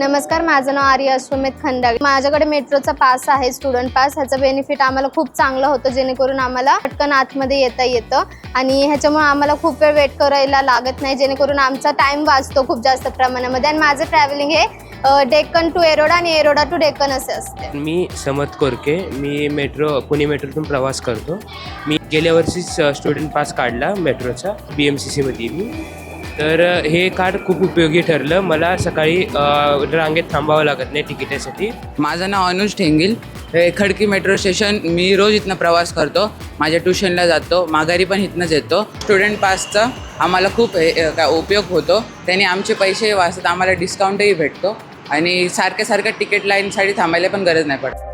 नमस्कार माझं नाव आर्य अश्वमेध खंडागळे माझ्याकडे मेट्रोचा पास आहे स्टुडंट पास ह्याचा बेनिफिट आम्हाला खूप चांगलं होतं जेणेकरून आम्हाला पटकन आतमध्ये येता येतं. आणि ह्याच्यामुळे आम्हाला खूप वेळ वेट करायला लागत नाही जेणेकरून आमचा टाइम वाचतो खूप जास्त प्रमाणामध्ये. आणि माझं ट्रॅव्हलिंग हे डेक्कन टू एरोडा आणि एरोडा टू डेक्कन असे असते. मी समत कोरके. मी मेट्रो पुणे मेट्रोतून प्रवास करतो. मी गेल्या वर्षीच स्टुडंट पास काढला मेट्रोचा बी एम सी सीमध्ये मी तर हे कार्ड खूप उपयोगी ठरलं. मला सकाळी रांगेत थांबावं लागत नाही तिकिटासाठी. माझं नाव अनुज ठेंगील. हे खडकी मेट्रो स्टेशन मी रोज इथनं प्रवास करतो. माझ्या ट्युशनला जातो. माघारी पण इथनंच येतो. स्टुडंट पासचा आम्हाला खूप हे काय उपयोग होतो. त्याने आमचे पैसे वाचतात. आम्हाला डिस्काउंटही भेटतो. आणि सारख्या सारख्या तिकीट लाईनसाठी थांबायला पण गरज नाही पडत.